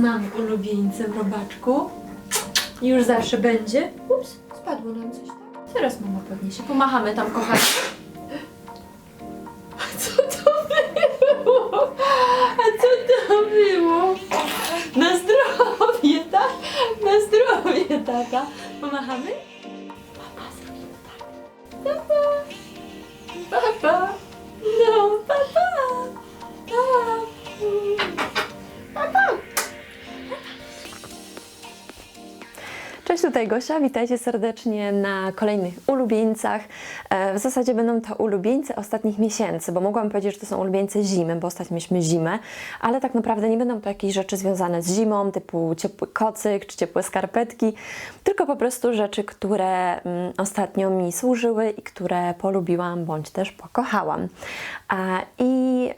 mam ulubieńcem, robaczku. Już zawsze będzie. Ups, spadło nam coś tam. Teraz mama podniesie. Pomachamy tam, kochani. Co to było? A co to było? Na zdrowie, tak? Na zdrowie, tata. Pomachamy? Papa, zrobimy tak. Papa. Papa. No, papa. Papa. Cześć, tutaj Gosia, witajcie serdecznie na kolejnych ulubieńcach. E, W zasadzie będą to ulubieńce ostatnich miesięcy, bo mogłam powiedzieć, że to są ulubieńce zimy, bo ostatnio mieliśmy zimę, ale tak naprawdę nie będą to jakieś rzeczy związane z zimą, typu ciepły kocyk czy ciepłe skarpetki, tylko po prostu rzeczy, które mm, ostatnio mi służyły i które polubiłam bądź też pokochałam. I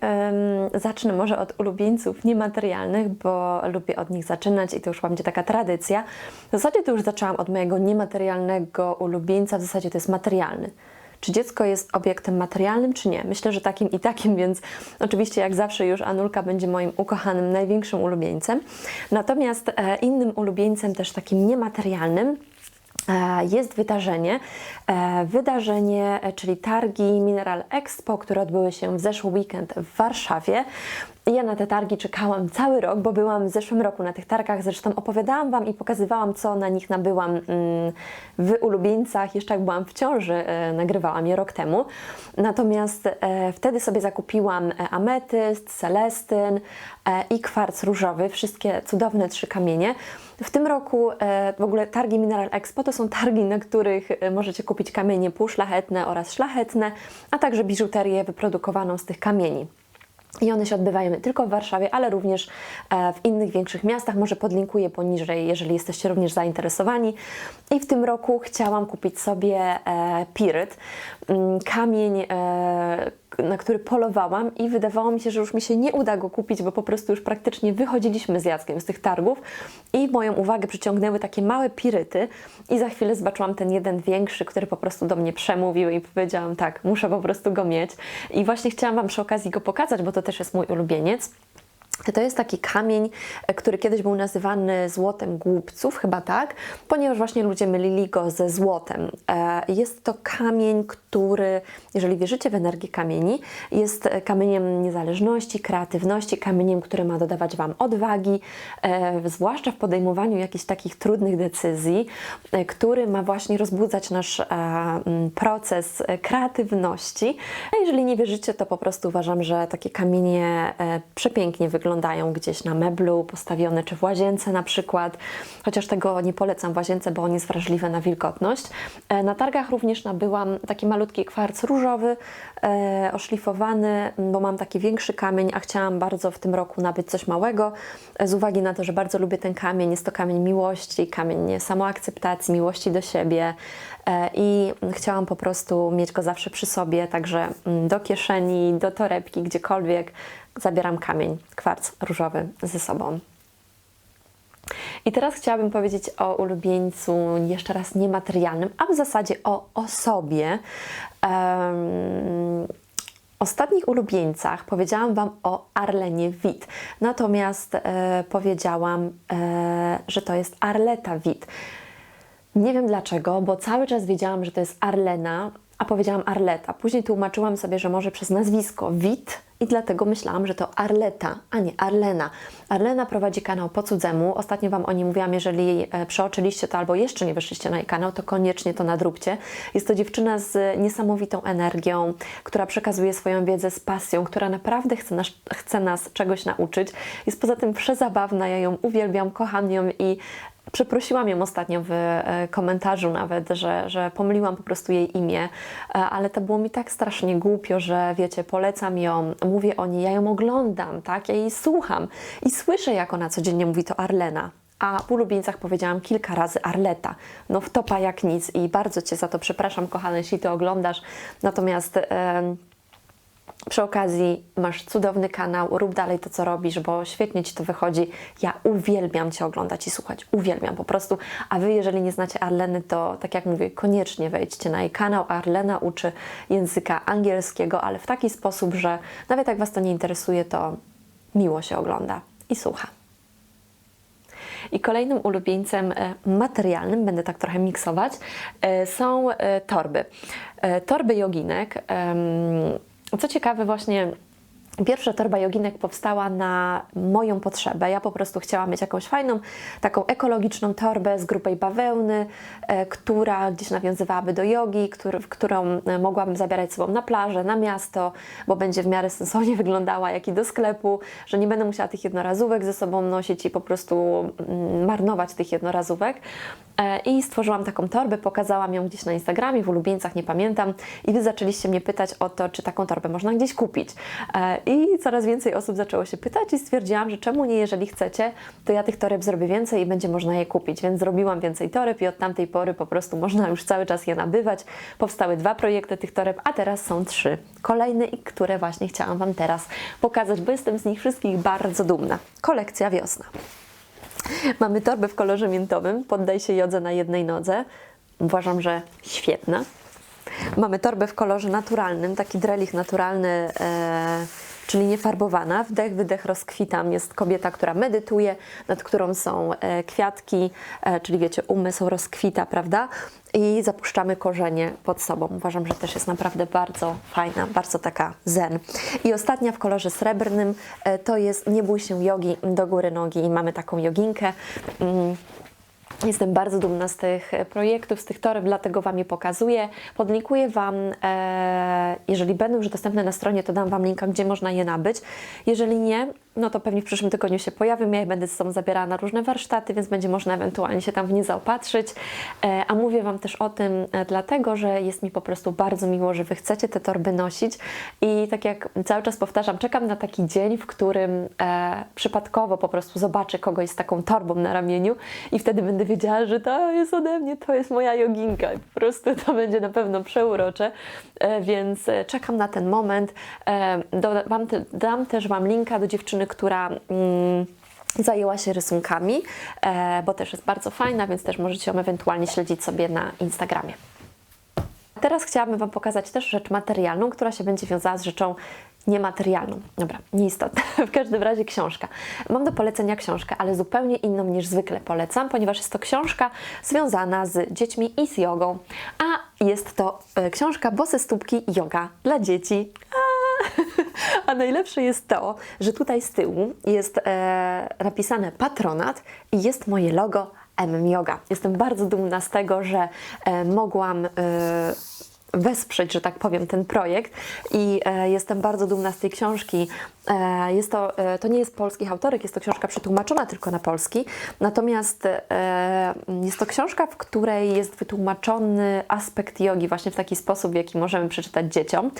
zacznę może od ulubieńców niematerialnych, bo lubię od nich zaczynać i to już będzie taka tradycja. W zasadzie to już zaczęłam od mojego niematerialnego ulubieńca, w zasadzie to jest materialny. Czy dziecko jest obiektem materialnym, czy nie? Myślę, że takim i takim, więc oczywiście jak zawsze już Anulka będzie moim ukochanym, największym ulubieńcem. Natomiast e, innym ulubieńcem też takim niematerialnym E, jest wydarzenie, e, wydarzenie, e, czyli targi Mineral Expo, które odbyły się w zeszły weekend w Warszawie. Ja na te targi czekałam cały rok, bo byłam w zeszłym roku na tych targach, zresztą opowiadałam Wam i pokazywałam, co na nich nabyłam mm, w ulubieńcach, jeszcze jak byłam w ciąży, e, nagrywałam je rok temu. Natomiast e, wtedy sobie zakupiłam e, ametyst, celestyn i kwarc różowy, wszystkie cudowne trzy kamienie. W tym roku w ogóle targi Mineral Expo to są targi, na których możecie kupić kamienie półszlachetne oraz szlachetne, a także biżuterię wyprodukowaną z tych kamieni. I one się odbywają tylko w Warszawie, ale również e, w innych większych miastach. Może podlinkuję poniżej, jeżeli jesteście również zainteresowani. I w tym roku chciałam kupić sobie e, piryt, mm, kamień, e, na który polowałam i wydawało mi się, że już mi się nie uda go kupić, bo po prostu już praktycznie wychodziliśmy z Jackiem z tych targów i moją uwagę przyciągnęły takie małe piryty i za chwilę zobaczyłam ten jeden większy, który po prostu do mnie przemówił i powiedziałam tak, muszę po prostu go mieć i właśnie chciałam Wam przy okazji go pokazać, bo to też jest mój ulubieniec. To jest taki kamień, e, który kiedyś był nazywany złotem głupców, chyba tak, ponieważ właśnie ludzie mylili go ze złotem. E, Jest to kamień, który, jeżeli wierzycie w energię kamieni, jest e, kamieniem niezależności, kreatywności, kamieniem, który ma dodawać Wam odwagi, zwłaszcza w podejmowaniu jakichś takich trudnych decyzji, który ma właśnie rozbudzać nasz proces kreatywności. A jeżeli nie wierzycie, to po prostu uważam, że takie kamienie przepięknie wyglądają gdzieś na meblu, postawione czy w łazience na przykład, chociaż tego nie polecam w łazience, bo on jest wrażliwy na wilgotność. E, Na targach również nabyłam taki malutki kwarc różowy, e, oszlifowany, bo mam taki większy kamień, a chciałam bardzo w tym roku nabyć coś małego, e, z uwagi na to, że bardzo lubię ten kamień. Jest to kamień miłości, kamień samoakceptacji, miłości do siebie i chciałam po prostu mieć go zawsze przy sobie, także mm, do kieszeni, do torebki, gdziekolwiek zabieram kamień, kwarc różowy ze sobą. I teraz chciałabym powiedzieć o ulubieńcu jeszcze raz niematerialnym, a w zasadzie o osobie. Em, ostatnich ulubieńcach powiedziałam Wam o Arlenie Witt, natomiast e, powiedziałam, e, że to jest Arleta Witt. Nie wiem dlaczego, bo cały czas wiedziałam, że to jest Arlena, a powiedziałam Arleta. Później tłumaczyłam sobie, że może przez nazwisko Witt i dlatego myślałam, że to Arleta, a nie Arlena. Arlena prowadzi kanał po cudzemu. Ostatnio Wam o nim mówiłam, jeżeli e, przeoczyliście to albo jeszcze nie weszliście na jej kanał, to koniecznie to nadróbcie. Jest to dziewczyna z niesamowitą energią, która przekazuje swoją wiedzę z pasją, która naprawdę chce nas, chce nas czegoś nauczyć. Jest poza tym przezabawna, ja ją uwielbiam, kocham ją i Przeprosiłam ją ostatnio w e, komentarzu nawet, że, że pomyliłam po prostu jej imię, e, ale to było mi tak strasznie głupio, że wiecie, polecam ją, mówię o niej, ja ją oglądam, tak, ja jej słucham i słyszę, jak ona codziennie mówi to Arlena. A w ulubieńcach powiedziałam kilka razy Arleta. No wtopa jak nic i bardzo Cię za to przepraszam, kochany, jeśli Ty oglądasz. Natomiast... em, przy okazji masz cudowny kanał, rób dalej to, co robisz, bo świetnie Ci to wychodzi. Ja uwielbiam Cię oglądać i słuchać, uwielbiam po prostu. A Wy, jeżeli nie znacie Arleny, to tak jak mówię, koniecznie wejdźcie na jej kanał. Arlena uczy języka angielskiego, ale w taki sposób, że nawet jak Was to nie interesuje, to miło się ogląda i słucha. I kolejnym ulubieńcem e, materialnym, będę tak trochę miksować, e, są e, torby. Torby joginek. Co ciekawe, właśnie Pierwsza torba joginek powstała na moją potrzebę. Ja po prostu chciałam mieć jakąś fajną, taką ekologiczną torbę z grubej bawełny, e, która gdzieś nawiązywałaby do jogi, który, którą e, mogłabym zabierać sobą na plażę, na miasto, bo będzie w miarę sensownie wyglądała, jak i do sklepu, że nie będę musiała tych jednorazówek ze sobą nosić i po prostu mm, marnować tych jednorazówek. E, I stworzyłam taką torbę, pokazałam ją gdzieś na Instagramie, w ulubieńcach, nie pamiętam. I Wy zaczęliście mnie pytać o to, czy taką torbę można gdzieś kupić. I coraz więcej osób zaczęło się pytać i stwierdziłam, że czemu nie, jeżeli chcecie, to ja tych toreb zrobię więcej i będzie można je kupić. Więc zrobiłam więcej toreb i od tamtej pory po prostu można już cały czas je nabywać. Powstały dwa projekty tych toreb, a teraz są trzy. Kolejne, i które właśnie chciałam Wam teraz pokazać, bo jestem z nich wszystkich bardzo dumna. Kolekcja wiosna. Mamy torbę w kolorze miętowym, poddaj się jodze na jednej nodze. Uważam, że świetna. Mamy torbę w kolorze naturalnym, taki drelich naturalny, e, czyli niefarbowana. Wdech, wydech, rozkwitam. Jest kobieta, która medytuje, nad którą są e, kwiatki, e, czyli wiecie, umysł rozkwita, prawda? I zapuszczamy korzenie pod sobą. Uważam, że też jest naprawdę bardzo fajna, bardzo taka zen. I ostatnia w kolorze srebrnym e, to jest Nie bój się jogi do góry nogi. I mamy taką joginkę. Jestem bardzo dumna z tych e, projektów, z tych toreb, dlatego Wam je pokazuję. Podlinkuję Wam, e, jeżeli będą już dostępne na stronie, to dam Wam linka, gdzie można je nabyć. Jeżeli nie, no to pewnie w przyszłym tygodniu się pojawią. Ja je będę ze sobą zabierała na różne warsztaty, więc będzie można ewentualnie się tam w nie zaopatrzyć. E, a mówię Wam też o tym e, dlatego, że jest mi po prostu bardzo miło, że Wy chcecie te torby nosić. I tak jak cały czas powtarzam, czekam na taki dzień, w którym e, przypadkowo po prostu zobaczę kogoś z taką torbą na ramieniu i wtedy będę wiedziała, że to jest ode mnie, to jest moja joginka. I po prostu to będzie na pewno przeurocze, e, więc e, czekam na ten moment. E, doda- wam te, dam też Wam linka do dziewczyny, która... Mm, Zajęła się rysunkami, e, bo też jest bardzo fajna, więc też możecie ją ewentualnie śledzić sobie na Instagramie. Teraz chciałabym Wam pokazać też rzecz materialną, która się będzie wiązała z rzeczą niematerialną. Dobra, nieistotne. W każdym razie książka. Mam do polecenia książkę, ale zupełnie inną niż zwykle polecam, ponieważ jest to książka związana z dziećmi i z jogą. A jest to e, książka Bose stópki yoga dla dzieci. A! Najlepsze jest to, że tutaj z tyłu jest e, napisane patronat i jest moje logo MM Yoga. Jestem bardzo dumna z tego, że e, mogłam e, wesprzeć, że tak powiem, ten projekt i e, jestem bardzo dumna z tej książki. E, jest to, e, to nie jest polskich autorek, jest to książka przetłumaczona tylko na polski, natomiast e, jest to książka, w której jest wytłumaczony aspekt jogi właśnie w taki sposób, w jaki możemy przeczytać dzieciom.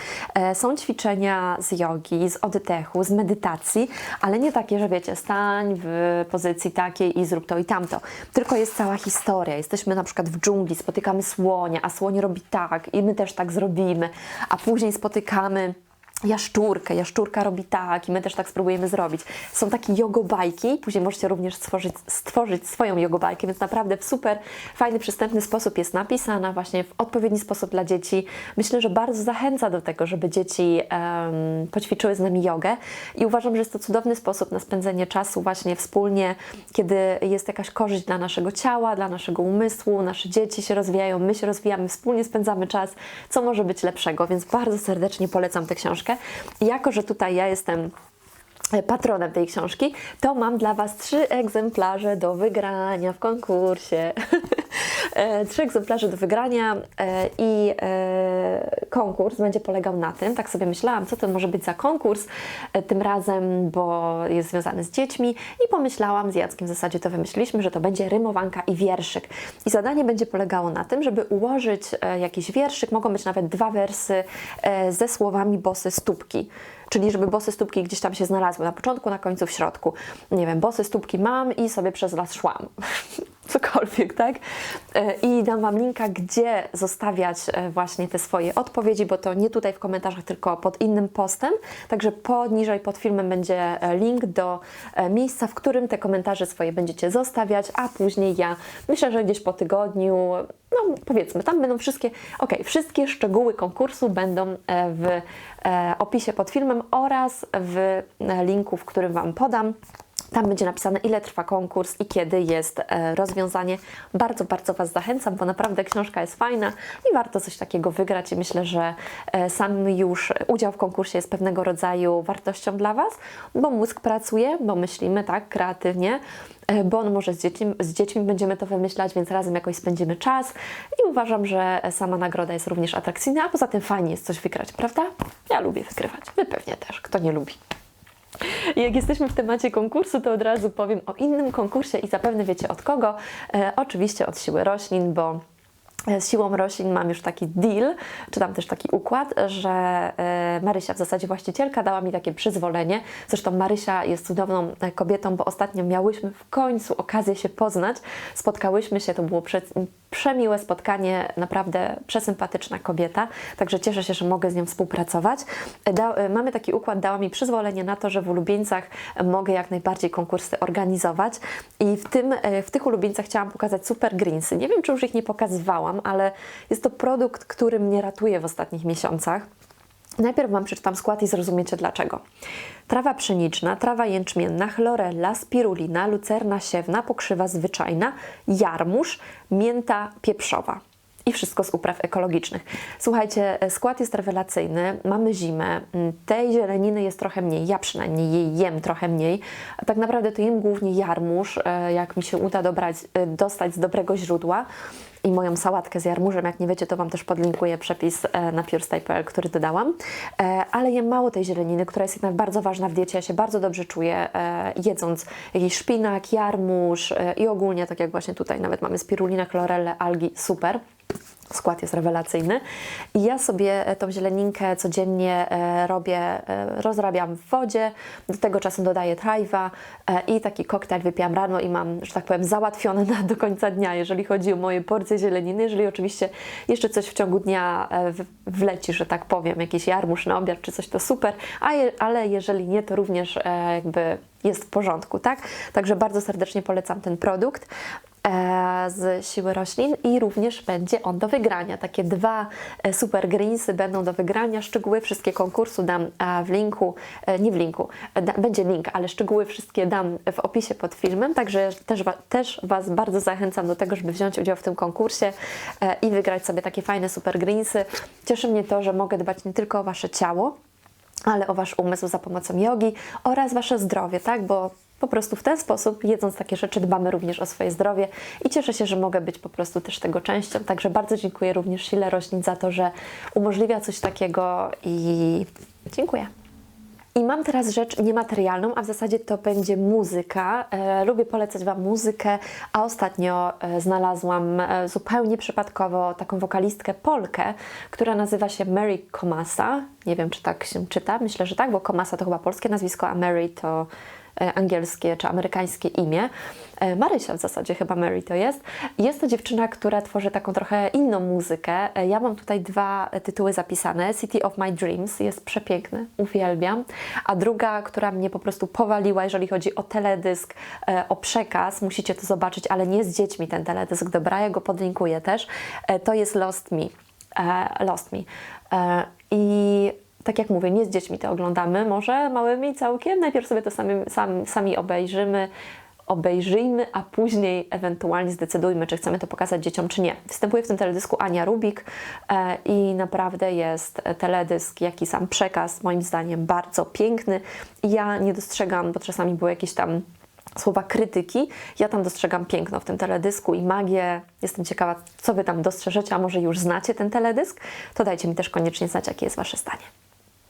Są ćwiczenia z jogi, z oddechu, z medytacji, ale nie takie, że wiecie, stań w pozycji takiej i zrób to i tamto, tylko jest cała historia. Jesteśmy na przykład w dżungli, spotykamy słonia, a słoń robi tak i my też tak zrobimy, a później spotykamy jaszczurkę, jaszczurka robi tak i my też tak spróbujemy zrobić. Są takie jogobajki, później możecie również stworzyć, stworzyć swoją jogobajkę, więc naprawdę w super fajny, przystępny sposób jest napisana, właśnie w odpowiedni sposób dla dzieci. Myślę, że bardzo zachęca do tego, żeby dzieci em, poćwiczyły z nami jogę i uważam, że jest to cudowny sposób na spędzenie czasu właśnie wspólnie, kiedy jest jakaś korzyść dla naszego ciała, dla naszego umysłu, nasze dzieci się rozwijają, my się rozwijamy, wspólnie spędzamy czas, co może być lepszego, więc bardzo serdecznie polecam tę książkę. I jako, że tutaj ja jestem patronem tej książki, to mam dla Was trzy egzemplarze do wygrania w konkursie. E, trzy egzemplarze do wygrania e, i e, konkurs będzie polegał na tym, tak sobie myślałam, co to może być za konkurs e, tym razem, bo jest związany z dziećmi i pomyślałam, z Jackiem w zasadzie to wymyśliliśmy, że to będzie rymowanka i wierszyk. I zadanie będzie polegało na tym, żeby ułożyć e, jakiś wierszyk, mogą być nawet dwa wersy e, ze słowami bosy stópki. Czyli żeby bosy stópki gdzieś tam się znalazły na początku, na końcu, w środku. Nie wiem, bosy stópki mam i sobie przez las szłam. Cokolwiek, tak? E, I dam Wam linka, gdzie zostawiać e, właśnie te swoje odpowiedzi, bo to nie tutaj w komentarzach, tylko pod innym postem. Także poniżej pod filmem będzie e, link do miejsca, w którym te komentarze swoje będziecie zostawiać, a później ja myślę, że gdzieś po tygodniu, no powiedzmy, tam będą wszystkie, ok, wszystkie szczegóły konkursu będą w opisie pod filmem oraz w linku, w którym Wam podam. Tam będzie napisane, ile trwa konkurs i kiedy jest e, rozwiązanie. Bardzo, bardzo Was zachęcam, bo naprawdę książka jest fajna i warto coś takiego wygrać. I myślę, że e, sam już udział w konkursie jest pewnego rodzaju wartością dla Was, bo mózg pracuje, bo myślimy tak kreatywnie, e, bo on może z dziećmi, z dziećmi będziemy to wymyślać, więc razem jakoś spędzimy czas. I uważam, że sama nagroda jest również atrakcyjna, a poza tym fajnie jest coś wygrać, prawda? Ja lubię wygrywać. Wy pewnie też, kto nie lubi. Jak jesteśmy w temacie konkursu, to od razu powiem o innym konkursie i zapewne wiecie od kogo. E, oczywiście od siły roślin, bo e, z siłą roślin mam już taki deal, czy tam też taki układ, że e, Marysia, w zasadzie właścicielka, dała mi takie przyzwolenie. Zresztą Marysia jest cudowną e, kobietą, bo ostatnio miałyśmy w końcu okazję się poznać. Spotkałyśmy się, to było prze, przemiłe spotkanie, naprawdę przesympatyczna kobieta, także cieszę się, że mogę z nią współpracować. Da, e, mamy taki układ, dała mi przyzwolenie na to, że w ulubieńcach mogę jak najbardziej konkursy organizować i w, tym, e, w tych ulubieńcach chciałam pokazać super greensy. Nie wiem, czy już ich nie pokazywałam, ale jest to produkt, który mnie ratuje w ostatnich miesiącach. Najpierw Wam przeczytam skład i zrozumiecie dlaczego. Trawa pszeniczna, trawa jęczmienna, chlorella, spirulina, lucerna siewna, pokrzywa zwyczajna, jarmuż, mięta pieprzowa. I wszystko z upraw ekologicznych. Słuchajcie, e, skład jest rewelacyjny. Mamy zimę. Mm, Tej zieleniny jest trochę mniej. Ja przynajmniej jej jem trochę mniej. Tak naprawdę to jem głównie jarmuż, e, jak mi się uda dobrać, e, dostać z dobrego źródła i moją sałatkę z jarmużem. Jak nie wiecie, to Wam też podlinkuję przepis e, na purestyle.pl, który dodałam. E, Ale jem mało tej zieleniny, która jest jednak bardzo ważna w diecie. Ja się bardzo dobrze czuję e, jedząc jakiś szpinak, jarmuż i ogólnie, tak jak właśnie tutaj nawet mamy spirulinę, chlorellę, algi, super. Skład jest rewelacyjny. I ja sobie e, tą zieleninkę codziennie e, robię, e, rozrabiam w wodzie, do tego czasem dodaję trajwa i taki koktajl wypijam rano i mam, że tak powiem, załatwione na, do końca dnia, jeżeli chodzi o moje porcje zieleniny. Jeżeli oczywiście jeszcze coś w ciągu dnia wleci, że tak powiem, jakiś jarmuż na obiad czy coś, to super, je, ale jeżeli nie, to również jakby jest w porządku, tak? Także bardzo serdecznie polecam ten produkt z siły roślin i również będzie on do wygrania. Takie dwa e, super greensy będą do wygrania. Szczegóły wszystkie konkursu dam e, w linku, e, nie w linku, e, da, będzie link, ale szczegóły wszystkie dam w opisie pod filmem, także też, też Was bardzo zachęcam do tego, żeby wziąć udział w tym konkursie e, i wygrać sobie takie fajne super greensy. Cieszy mnie to, że mogę dbać nie tylko o Wasze ciało, ale o Wasz umysł za pomocą jogi oraz Wasze zdrowie, tak? Bo po prostu w ten sposób, jedząc takie rzeczy, dbamy również o swoje zdrowie i cieszę się, że mogę być po prostu też tego częścią. Także bardzo dziękuję również Sile Roślin za to, że umożliwia coś takiego i dziękuję. I mam teraz rzecz niematerialną, a w zasadzie to będzie muzyka. E, lubię polecać Wam muzykę, a ostatnio e, znalazłam e, zupełnie przypadkowo taką wokalistkę Polkę, która nazywa się Mary Komasa. Nie wiem, czy tak się czyta, myślę, że tak, bo Komasa to chyba polskie nazwisko, a Mary to angielskie czy amerykańskie imię. E, Marysia w zasadzie chyba Mary to jest. Jest to dziewczyna, która tworzy taką trochę inną muzykę. E, Ja mam tutaj dwa e, tytuły zapisane. City of My Dreams jest przepiękny, uwielbiam. A druga, która mnie po prostu powaliła, jeżeli chodzi o teledysk, e, o przekaz, musicie to zobaczyć, ale nie z dziećmi ten teledysk, dobra, ja go podlinkuję też, e, to jest Lost Me. E, Lost Me. E, I tak jak mówię, nie z dziećmi to oglądamy, może małymi całkiem. Najpierw sobie to sami, sami, sami obejrzymy, obejrzyjmy, a później ewentualnie zdecydujmy, czy chcemy to pokazać dzieciom, czy nie. Występuje w tym teledysku Ania Rubik e, i naprawdę jest teledysk, jak i sam przekaz, moim zdaniem, bardzo piękny. Ja nie dostrzegam, bo czasami były jakieś tam słowa krytyki. Ja tam dostrzegam piękno w tym teledysku i magię. Jestem ciekawa, co Wy tam dostrzeżecie, a może już znacie ten teledysk? To dajcie mi też koniecznie znać, jakie jest Wasze zdanie.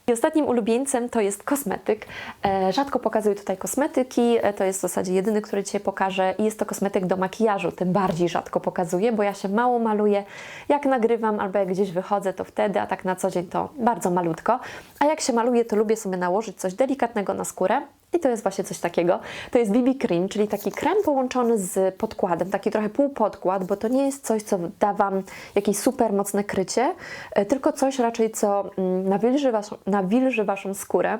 I ostatnim ulubieńcem to jest kosmetyk. E, rzadko pokazuję tutaj kosmetyki, e, to jest w zasadzie jedyny, który dzisiaj pokażę i jest to kosmetyk do makijażu, tym bardziej rzadko pokazuję, bo ja się mało maluję. Jak nagrywam albo jak gdzieś wychodzę, to wtedy, a tak na co dzień to bardzo malutko. A jak się maluję, to lubię sobie nałożyć coś delikatnego na skórę. I to jest właśnie coś takiego. To jest BB Cream, czyli taki krem połączony z podkładem, taki trochę półpodkład, bo to nie jest coś, co da Wam jakieś super mocne krycie, e, tylko coś raczej, co mm, nawilży, nawilży Waszą skórę.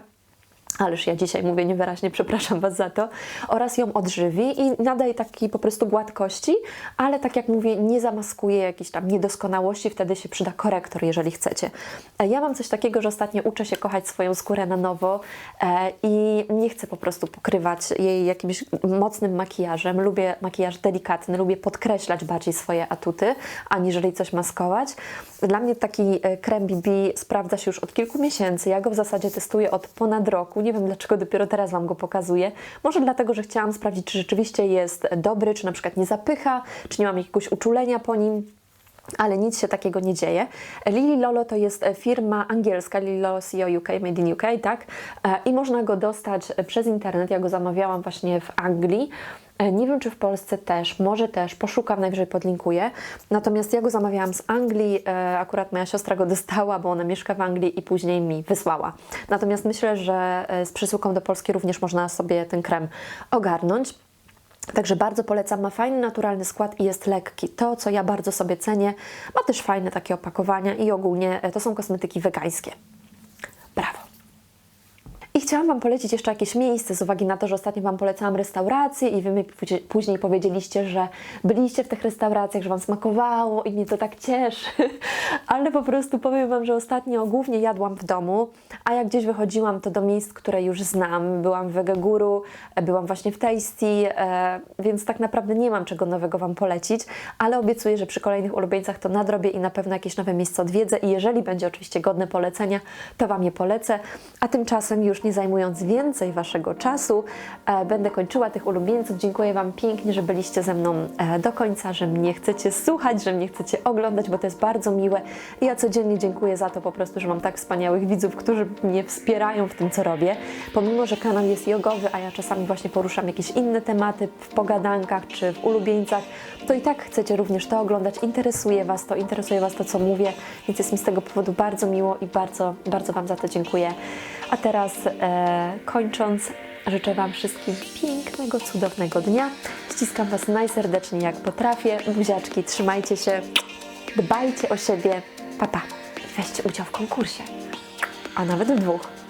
Ależ ja dzisiaj mówię niewyraźnie, przepraszam Was za to, oraz ją odżywi i nadaje takiej po prostu gładkości, ale tak jak mówię, nie zamaskuje jakichś tam niedoskonałości, wtedy się przyda korektor, jeżeli chcecie. E, Ja mam coś takiego, że ostatnio uczę się kochać swoją skórę na nowo e, i nie chcę po prostu pokrywać jej jakimś mocnym makijażem. Lubię makijaż delikatny, lubię podkreślać bardziej swoje atuty, aniżeli coś maskować. Dla mnie taki e, krem BB sprawdza się już od kilku miesięcy. Ja go w zasadzie testuję od ponad roku. Nie wiem dlaczego dopiero teraz Wam go pokazuję. Może dlatego, że chciałam sprawdzić, czy rzeczywiście jest dobry, czy na przykład nie zapycha, czy nie mam jakiegoś uczulenia po nim. Ale nic się takiego nie dzieje. Lily Lolo to jest firma angielska, Lily Lolo CEO UK, Made in UK, tak? E, I można go dostać przez internet. Ja go zamawiałam właśnie w Anglii. E, Nie wiem, czy w Polsce też, może też, poszukam, najwyżej podlinkuję. Natomiast ja go zamawiałam z Anglii, e, akurat moja siostra go dostała, bo ona mieszka w Anglii i później mi wysłała. Natomiast myślę, że e, z przesyłką do Polski również można sobie ten krem ogarnąć. Także bardzo polecam, ma fajny, naturalny skład i jest lekki. To, co ja bardzo sobie cenię, ma też fajne takie opakowania i ogólnie to są kosmetyki wegańskie. I chciałam Wam polecić jeszcze jakieś miejsce z uwagi na to, że ostatnio Wam polecałam restauracje i Wy mi później- powiedzieliście, że byliście w tych restauracjach, że Wam smakowało i mnie to tak cieszy. Ale po prostu powiem Wam, że ostatnio głównie jadłam w domu, a jak gdzieś wychodziłam, to do miejsc, które już znam. Byłam w Wegeguru, byłam właśnie w Tasty, e, więc tak naprawdę nie mam czego nowego Wam polecić, ale obiecuję, że przy kolejnych ulubieńcach to nadrobię i na pewno jakieś nowe miejsce odwiedzę i jeżeli będzie oczywiście godne polecenia, to Wam je polecę. A tymczasem już nie zajmując więcej Waszego czasu, e, będę kończyła tych ulubieńców. Dziękuję Wam pięknie, że byliście ze mną e, do końca, że mnie chcecie słuchać, że mnie chcecie oglądać, bo to jest bardzo miłe. Ja codziennie dziękuję za to po prostu, że mam tak wspaniałych widzów, którzy mnie wspierają w tym, co robię. Pomimo, że kanał jest jogowy, a ja czasami właśnie poruszam jakieś inne tematy w pogadankach czy w ulubieńcach, to i tak chcecie również to oglądać. Interesuje Was to, interesuje Was to, co mówię, więc jest mi z tego powodu bardzo miło i bardzo, bardzo Wam za to dziękuję. A teraz e, kończąc, życzę Wam wszystkim pięknego, cudownego dnia. Ściskam Was najserdeczniej jak potrafię. Buziaczki, trzymajcie się, dbajcie o siebie. Pa, pa. Weźcie udział w konkursie, a nawet w dwóch.